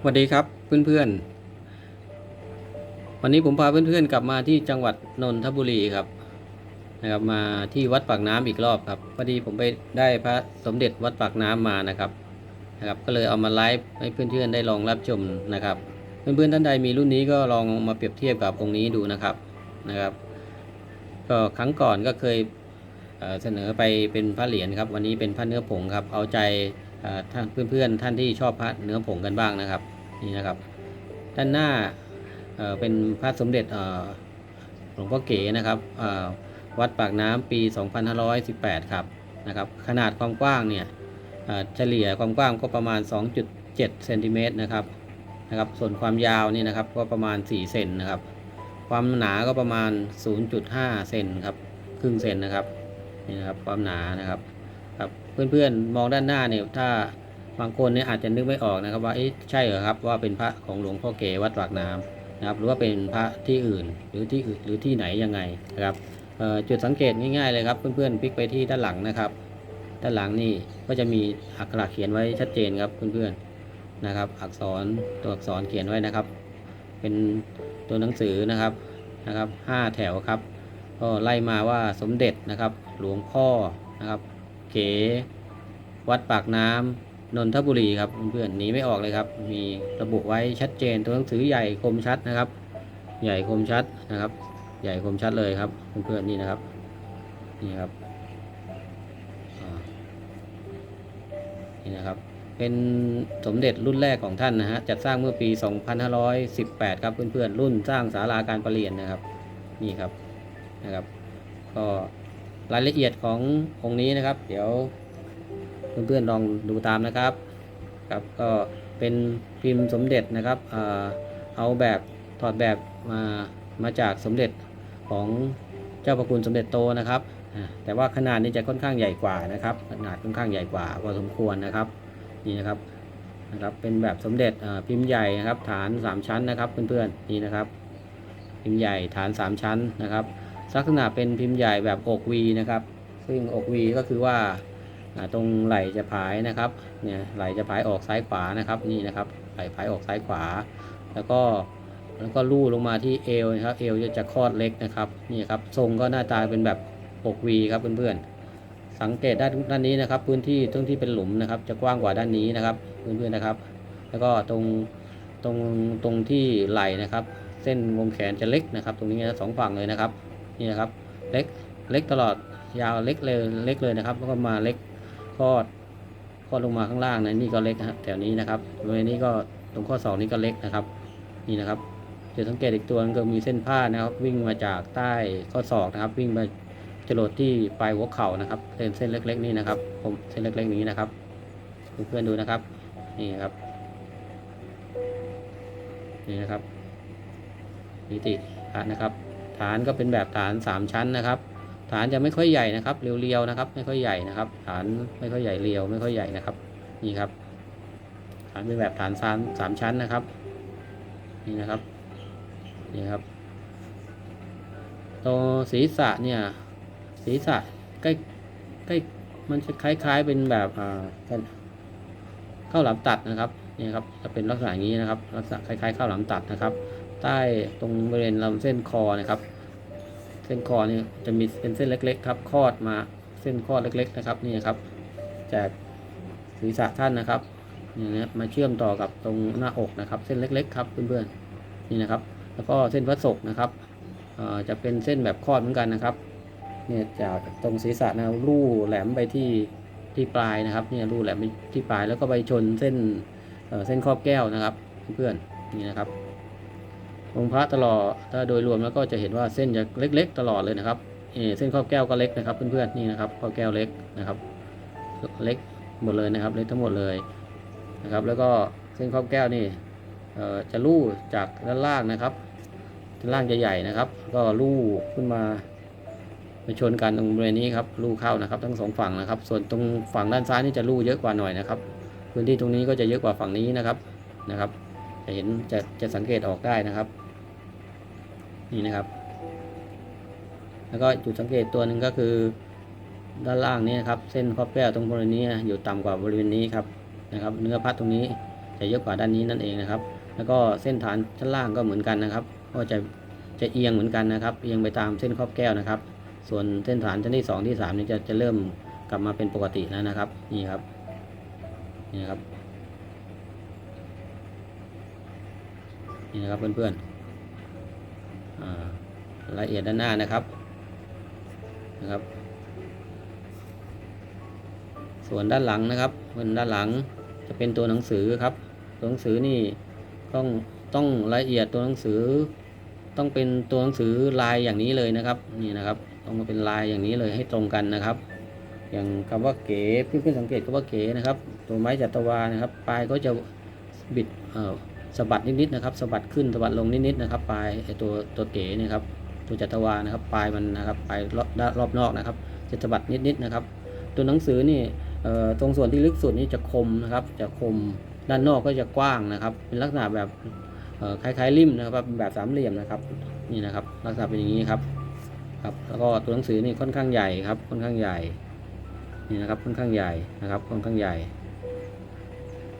สวัสดีครับเพื่อนๆ วันนี้ผมพาเพื่อนๆกลับมาที่จังหวัดนนทบุรีครับนะครับ มาที่วัดปากน้ำอีกรอบครับพอดีผมไปได้พระสมเด็จวัดปากน้ำมานะครับนะครับ ก็เลยเอามาไลฟ์ให้เพื่อนๆได้ลองรับชมนะครับ เพื่อนๆท่านใดมีรุ่นนี้ก็ลองมาเปรียบเทียบกับองค์นี้ดูนะครับนะครับ ก็ครั้งก่อนก็เคยเสนอไปเป็นพระเหรียญครับ วันนี้เป็นพระเนื้อผงครับ เอาใจ ท่านเพื่อนๆ ท่านที่ชอบพระเนื้อผงกันบ้างนะครับนี่นะครับด้านหน้าเเป็นพระสมเด็จหลวงพ่อเก๋นะครับวัดปากน้ำปี 2518 ครับนะครับขนาดความกว้างเนี่ยเฉลี่ยความกว้างก็ประมาณ 2.7เซนติเมตรนะครับนะครับส่วนความยาวนี่นะครับก็ประมาณ 4 เซนนะครับความหนาก็ประมาณ 0.5 เซนครับครึ่งเซนนะครับนี่นะครับความหนานะครับ เพื่อนๆมองด้านหน้าเนี่ยถ้าบางคนเนี่ยอาจจะนึกไม่ออกนะครับ ว่าใช่เหรอครับว่าเป็นพระของหลวงพ่อเก๋วัดปากน้ำนะครับ หรือว่าเป็นพระที่อื่นหรือที่อื่นหรือที่ไหนยังไงนะครับจุดสังเกตง่ายๆเลยครับ เพื่อนๆพลิกไปที่ด้านหลังนะครับ ด้านหลังนี่ก็จะมีอักขระเขียนไว้ชัดเจนครับเพื่อนๆนะครับ อักษรตัวอักษรเขียนไว้นะครับ เป็นตัวหนังสือนะครับนะครับห้าแถวครับ ก็ไล่มาว่าสมเด็จนะครับ หลวงพ่อนะครับ เก๋ วัดปากน้ำนนทบุรีครับเพื่อนๆหนีไม่ออกเลยครับ มีระบุไว้ชัดเจนตัวหนังสือใหญ่คมชัดนะครับ ใหญ่คมชัดนะครับ ใหญ่คมชัดเลยครับเพื่อนๆนี่นะครับนี่ครับนี่นะครับเป็นสมเด็จรุ่นแรกของท่านนะฮะจัดสร้างเมื่อปี 2518 ครับเพื่อนๆรุ่นสร้างศาลาการประเรียนนะครับนี่ครับนะครับ ก็รายละเอียดขององค์นี้นะครับ เดี๋ยว เพื่อนๆลองดูตามนะครับครับก็เป็นพิมพ์สมเด็จนะครับเอาแบบถอดแบบมามาจากสมเด็จของเจ้าประคุณสมเด็จโตนะครับ แต่ว่าขนาดนี้จะค่อนข้างใหญ่กว่านะครับ ขนาดค่อนข้างใหญ่กว่าพอสมควรนะครับนี่นะครับนะครับเป็นแบบสมเด็จพิมพ์ใหญ่นะครับ ฐาน 3 ชั้นนะครับเพื่อนๆนี่นะครับ พิมพ์ใหญ่ฐาน 3 ชั้นนะครับลักษณะเป็นพิมพ์ใหญ่แบบอกวีนะครับ ซึ่งอกวีก็คือว่า ตรงไหล่จะผายนะครับเนี่ยไหล่จะผายออกซ้ายขวานะครับนี่นะครับไหล่ผายออกซ้ายขวา แล้วก็แล้วก็ลู่ลงมาที่เอวนะครับเอวจะจะคลอดเล็กนะครับนี่ครับทรงก็หน้าตาเป็นแบบปกวีครับเพื่อนๆสังเกตด้านด้านนี้นะครับ พื้นที่ตรงที่เป็นหลุมนะครับ จะกว้างกว่าด้านนี้นะครับเพื่อนๆนะครับ แล้วก็ตรงตรงตรงที่ไหล่นะครับ เส้นวงแขนจะเล็กนะครับ ตรงนี้นะสองฝั่งเลยนะครับนี่นะครับเล็กเล็กตลอดยาวเล็กเลยเล็กเลยนะครับแล้วก็มาเล็ก คลอดคลอดลงมาข้างล่างนะนี่ก็เล็กนะครับแถวนี้นะครับบริเวณนี้ก็ตรงข้อศอกนี้ก็เล็กนะครับ นี่นะครับจุดสังเกตอีกตัวนึงก็มีเส้นผ้านะครับ วิ่งมาจากใต้ข้อศอกนะครับ วิ่งมาจรดที่ปลายหัวเข่านะครับเส้นเส้นเล็ก ๆ นี่นะครับ ผมเส้นเล็ก ๆ นี้นะครับเพื่อนๆดูนะครับ นี่ครับ นี่นะครับนิติฐานนะครับ ฐานก็เป็นแบบฐานสามชั้นนะครับ ฐานจะไม่ค่อยใหญ่นะครับเรียวๆนะครับไม่ค่อยใหญ่นะครับ ฐานไม่ค่อยใหญ่เรียวไม่ค่อยใหญ่นะครับนี่ครับ ฐานเป็นแบบฐานสามสามชั้นนะครับ นี่นะครับนี่ครับตัวศีรษะเนี่ยศีรษะใกล้ใกล้มันจะคล้ายๆเป็นแบบอ่าเป็นข้าวหลามตัดนะครับนี่ครับจะเป็นลักษณะอย่างนี้นะครับ ลักษณะคล้ายๆข้าวหลามตัดนะครับ ใต้ตรงบริเวณลำเส้นคอนะครับ เส้นคอนี่จะมีเป็นเส้นเล็ก ๆ ครับคลอดมาเส้นคลอดเล็ก ๆ นะครับนี่ครับจากศีรษะท่านนะครับนี่นะมาเชื่อมต่อกับตรงหน้าอกนะครับ เส้นเล็ก ๆ ครับเพื่อนๆนี่นะครับ แล้วก็เส้นพระศกนะครับจะเป็นเส้นแบบคลอดเหมือนกันนะครับเนี่ยจากตรงศีรษะนะลู่แหลมไปที่ที่ปลายนะครับเนี่ยลู่แหลมไปที่ปลายแล้วก็ไปชนเส้นเส้นครอบแก้วนะครับ เพื่อนๆนี่นะครับ องค์พระตลอดถ้าโดยรวมแล้วก็จะเห็นว่าเส้นจะเล็ก ๆ ตลอดเลยนะครับเส้นครอบแก้วก็เล็กนะครับ เพื่อนๆนี่นะครับครอบแก้วเล็กนะครับ เล็กหมดเลยนะครับ เล็กทั้งหมดเลยนะครับ แล้วก็เส้นครอบแก้วนี่จะลู่จากด้านล่างนะครับด้านล่างจะใหญ่นะครับ ก็ลู่ขึ้นมาไปชนกันตรงบริเวณนี้ครับลู่เข้านะครับ ทั้งสองฝั่งนะครับ ส่วนตรงฝั่งด้านซ้ายนี่จะลู่เยอะกว่าหน่อยนะครับ พื้นที่ตรงนี้ก็จะเยอะกว่าฝั่งนี้นะครับนะครับ จะเห็นจะจะสังเกตออกได้นะครับ นี่นะครับ แล้วก็จุดสังเกตตัวหนึ่งก็คือ ด้านล่างนี้นะครับ เส้นครอบแก้วตรงบริเวณนี้อยู่ต่ำกว่าบริเวณนี้ครับนะครับ เนื้อพัดตรงนี้จะเยอะกว่าด้านนี้นั่นเองนะครับ แล้วก็เส้นฐานชั้นล่างก็เหมือนกันนะครับ ก็จะจะเอียงเหมือนกันนะครับ เอียงไปตามเส้นครอบแก้วนะครับ ส่วนเส้นฐานชั้นที่สองที่สามนี่จะจะเริ่มกลับมาเป็นปกติแล้วนะครับ นี่ครับ นี่นะครับ นี่นะครับเพื่อนๆ ละเอียดด้านหน้านะครับนะครับ ส่วนด้านหลังนะครับเป็นด้านหลังจะเป็นตัวหนังสือครับ ตัวหนังสือนี่ต้องต้องละเอียดตัวหนังสือ ต้องเป็นตัวหนังสือลายอย่างนี้เลยนะครับนี่นะครับต้องมาเป็นลายอย่างนี้เลยให้ตรงกันนะครับ อย่างคำว่าเก๋เพื่อนๆสังเกตคำว่าเก๋นะครับ ตัวไม้จัตวานะครับปลายก็จะบิดเอ่อ สะบัดนิดๆนะครับสะบัดขึ้นสะบัดลงนิดๆนะครับปลายไอตัวตัวเก๋เนะครับตัวจัตวานะครับปลายมันนะครับปลายรอบนรอบนอกนะครับ จะสะบัดนิดๆนะครับ ตัวหนังสือนี่ตรงส่วนที่ลึกสุดนี่จะคมนะครับ จะคมด้านนอกก็จะกว้างนะครับ เป็นลักษณะแบบคล้ายๆริมนะครับแบบสามเหลี่ยมนะครับนี่นะครับ ลักษณะเป็นอย่างนี้ครับครับแล้วก็ตัวหนังสือนี่ค่อนข้างใหญ่ครับค่อนข้างใหญ่นี่นะครับค่อนข้างใหญ่นะครับค่อนข้างใหญ่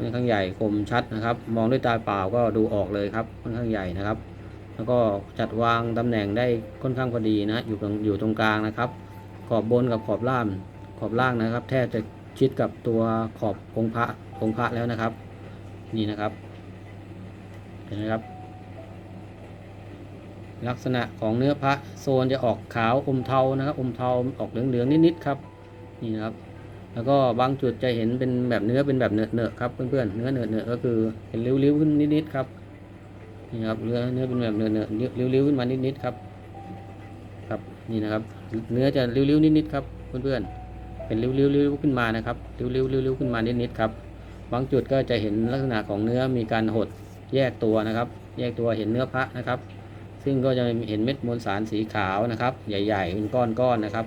ค่อนข้างใหญ่คมชัดนะครับ มองด้วยตาเปล่าก็ดูออกเลยครับค่อนข้างใหญ่นะครับ แล้วก็จัดวางตำแหน่งได้ค่อนข้างพอดีนะอยู่ตรงอยู่ตรงกลางนะครับ ขอบบนกับขอบล่างขอบล่างนะครับ แทบจะชิดกับตัวขอบองค์พระองค์พระแล้วนะครับ นี่นะครับเห็นไหมครับ ลักษณะของเนื้อพระโซนจะออกขาวอมเทานะครับอมเทาออกเหลืองๆนิดๆครับ นี่นะครับ แล้วก็บางจุดจะเห็นเป็นแบบเนื้อเป็นแบบเนื้อๆครับเพื่อนๆเนื้อเนื้อๆก็คือเห็นริ้วๆขึ้นนิดๆครับนี่ครับเนื้อเนื้อเป็นแบบเนื้อเนื้อริ้วๆขึ้นมานิดๆครับ ครับนี่นะครับ เนื้อจะริ้วๆนิดๆครับเพื่อนๆเป็นริ้วๆริ้วๆขึ้นมานะครับริ้วๆริ้วๆขึ้นมานิดๆครับบางจุดก็จะเห็นลักษณะของเนื้อมีการหดแยกตัวนะครับ แยกตัวเห็นเนื้อพระนะครับ ซึ่งก็จะเห็นเม็ดมวลสารสีขาวนะครับ ใหญ่ ๆ เป็นก้อนๆนะครับ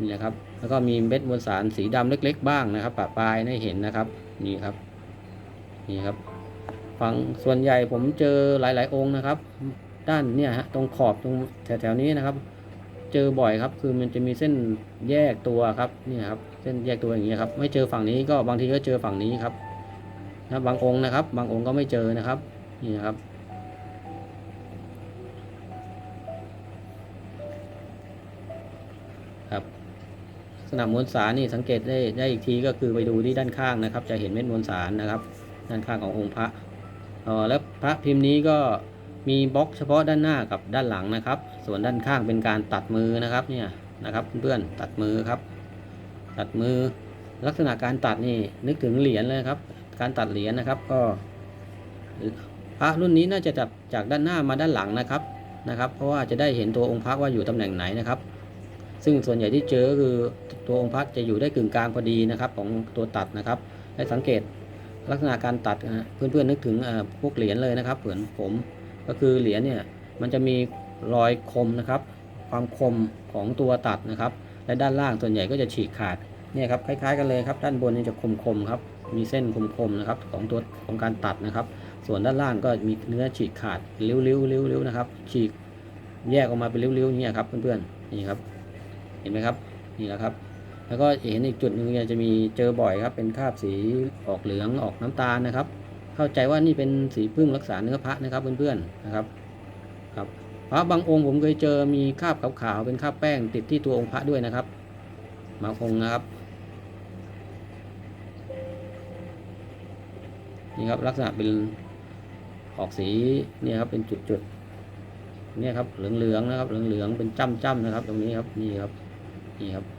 นี่นะครับ แล้วก็มีเม็ดมวลสารสีดำเล็ก ๆ บ้างนะครับปะปลายให้เห็นนะครับ นี่ครับ นี่ครับ ฝั่งส่วนใหญ่ผมเจอหลาย ๆ องค์นะครับ ด้านเนี่ยฮะตรงขอบตรงแถวๆนี้นะครับ เจอบ่อยครับ คือมันจะมีเส้นแยกตัวครับนี่ครับ เส้นแยกตัวอย่างนี้ยครับ ไม่เจอฝั่งนี้ก็บางทีก็เจอฝั่งนี้ครับนะบางองค์นะครับ บางองค์ก็ไม่เจอนะครับ นี่นะครับ ลักษณะมวลสารนี่สังเกตได้ได้อีกทีก็คือไปดูที่ด้านข้างนะครับ จะเห็นเม็ดมวลสารนะครับ ด้านข้างขององค์พระออแล้วพระพิมพ์นี้ก็มีบล็อกเฉพาะด้านหน้ากับด้านหลังนะครับ ส่วนด้านข้างเป็นการตัดมือนะครับเนี่ยนะครับเพื่อนๆตัดมือครับ ตัดมือลักษณะการตัดนี่นึกถึงเหรียญเลยครับ การตัดเหรียญนะครับก็พระรุ่นนี้น่าจะจับจากด้านหน้ามาด้านหลังนะครับนะครับ เพราะว่าจะได้เห็นตัวองค์พระว่าอยู่ตำแหน่งไหนนะครับ ซึ่งส่วนใหญ่ที่เจอคือ ตัวองค์พระจะอยู่ได้กึ่งกลางพอดีนะครับของตัวตัดนะครับให้สังเกตลักษณะการตัดนะเพื่อนๆนึกถึงพวกเหรียญเลยนะครับเหมือนผมก็คือเหรียญเนี่ยมันจะมีรอยคมนะครับ ความคมของตัวตัดนะครับ และด้านล่างส่วนใหญ่ก็จะฉีกขาดเนี่ยครับคล้ายๆกันเลยครับด้านบนนี่จะคมๆครับมีเส้นคมๆนะครับของตัวของการตัดนะครับ ส่วนด้านล่างก็มีเนื้อฉีกขาดริ้วๆๆนะครับ ฉีกแยกออกมาเป็นริ้วๆอย่างเนี่ยครับเพื่อนๆนี่ครับ เห็นไหมครับนี่แหละครับ แล้วก็เห็นอีกจุดหนึ่งจะมีเจอบ่อยครับ เป็นคราบสีออกเหลืองออกน้ำตาลนะครับ เข้าใจว่านี่เป็นสีพึ่งรักษาเนื้อพระนะครับเพื่อนๆนะครับครับพระบางองค์ผมเคยเจอมีคราบขาวๆเป็นคราบแป้งติดที่ตัวองค์พระด้วยนะครับบางองค์นะครับนี่ครับลักษณะเป็นออกสีเนี่ยครับเป็นจุดๆเนี่ยครับเหลืองๆนะครับเหลืองๆเป็นจ้ำๆนะครับ ตรงนี้ครับนี่ครับนี่ครับ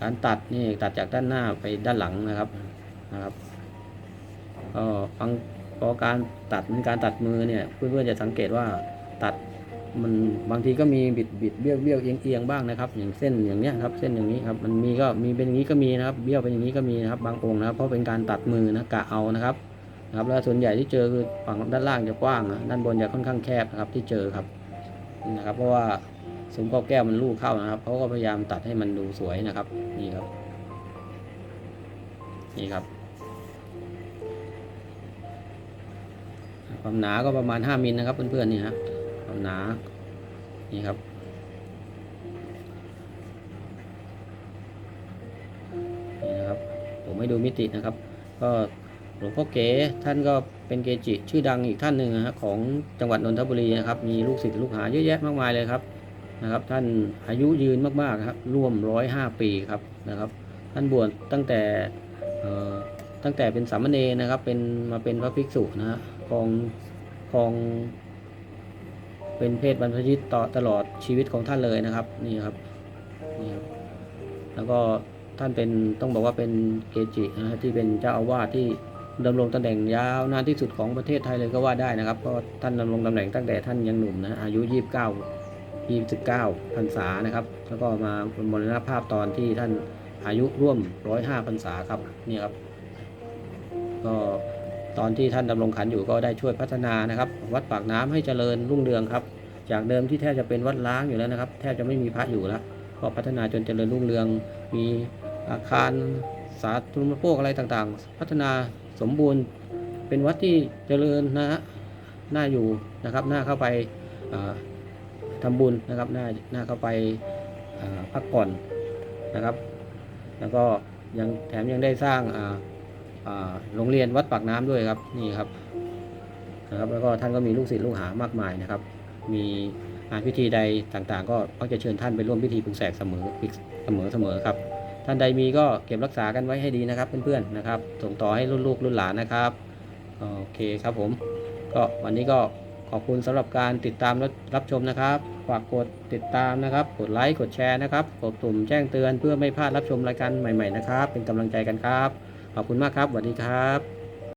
การตัดนี่ตัดจากด้านหน้าไปด้านหลังนะครับนะครับก็บางพอการตัดเป็นการตัดมือเนี่ยเพื่อนๆจะสังเกตว่าตัดมันบางทีก็มีบิดบิดเบี้ยวเบี้ยวเอียงเอียงบ้างนะครับ อย่างเส้นอย่างเนี้ยครับ เส้นอย่างนี้ครับมันมีก็มีเป็นอย่างนี้ก็มีนะครับ เบี้ยวเป็นอย่างนี้ก็มีนะครับบางองค์นะครับ เพราะเป็นการตัดมือนะกะเอานะครับนะครับแล้วส่วนใหญ่ที่เจอคือฝั่งด้านล่างจะกว้างนะด้านบนจะค่อนข้างแคบนะครับที่เจอครับนะครับ เพราะว่า ซุ้มข้อแก้วมันลูกเข้านะครับเขาก็พยายามตัดให้มันดูสวยนะครับ นี่ครับ นี่ครับ ความหนาก็ประมาณ5มิลนะครับ เพื่อนๆนี่ฮะความหนา นี่ครับนี่นะครับ ผมไม่ดูมิตินะครับ ก็หลวงพ่อเก๋ท่านก็เป็นเกจิชื่อดังอีกท่านหนึ่งนะฮะของจังหวัดนนทบุรีนะครับ มีลูกศิษย์ลูกหาเยอะแยะมากมายเลยครับ นะครับ ท่านอายุยืนมากๆครับร่วมร้อยห้าปีครับนะครับ ท่านบวชตั้งแต่ตั้งแต่เป็นสามเณรนะครับ เป็นมาเป็นพระภิกษุนะฮะครองครอง เป็นเพศบรรพชิตต่อตลอดชีวิตของท่านเลยนะครับนี่ครับนี่ครับ แล้วก็ท่านเป็นต้องบอกว่าเป็นเกจินะฮะที่เป็นเจ้าอาวาสที่ดำรงตำแหน่งยาวนานที่สุดของประเทศไทยเลยก็ว่าได้นะครับเพราะท่านดำรงตำแหน่งตั้งแต่ท่านยังหนุ่มนะอายุ 29 29พรรษานะครับ แล้วก็มามรณภาพตอนที่ท่านอายุร่วม 105พรรษาครับนี่ครับ ก็ตอนที่ท่านดำรงขันอยู่ก็ได้ช่วยพัฒนานะครับ วัดปากน้ำให้เจริญรุ่งเรืองครับ จากเดิมที่แทบจะเป็นวัดล้างอยู่แล้วนะครับ แทบจะไม่มีพระอยู่แล้วก็พัฒนาจนเจริญรุ่งเรือง มีอาคารสาธารณูปโภคอะไรต่างๆ พัฒนาสมบูรณ์เป็นวัดที่เจริญนะฮะน่าอยู่นะครับ น่าเข้าไป อ่าทำบุญนะครับน่าน่าเข้าไปาพักผ่อนนะครับ แล้วก็ยังแถมยังได้สร้างโรงเรียนวัดปากน้ำด้วยครับนี่ครับนะครับ แล้วก็ท่านก็มีลูกศิษย์ลูกหามากมายนะครับ มีงานพิธีใดต่างๆ ก็มักจะเชิญท่านไปร่วมพิธีปลุกแสกเสมอเสมอเสมอครับ ท่านใดมีก็เก็บรักษากันไว้ให้ดีนะครับเพื่อนๆนะครับ ส่งต่อให้รุ่นลูกรุ่นหลานนะครับโอเคครับผม ก็วันนี้ก็ ขอบคุณสำหรับการติดตามและรับชมนะครับ ฝากกดติดตามนะครับ กดไลค์ กดแชร์นะครับ กดตุ่มแจ้งเตือนเพื่อไม่พลาดรับชมรายการใหม่ ๆ นะครับ เป็นกำลังใจกันครับ ขอบคุณมากครับสวัสดีครับ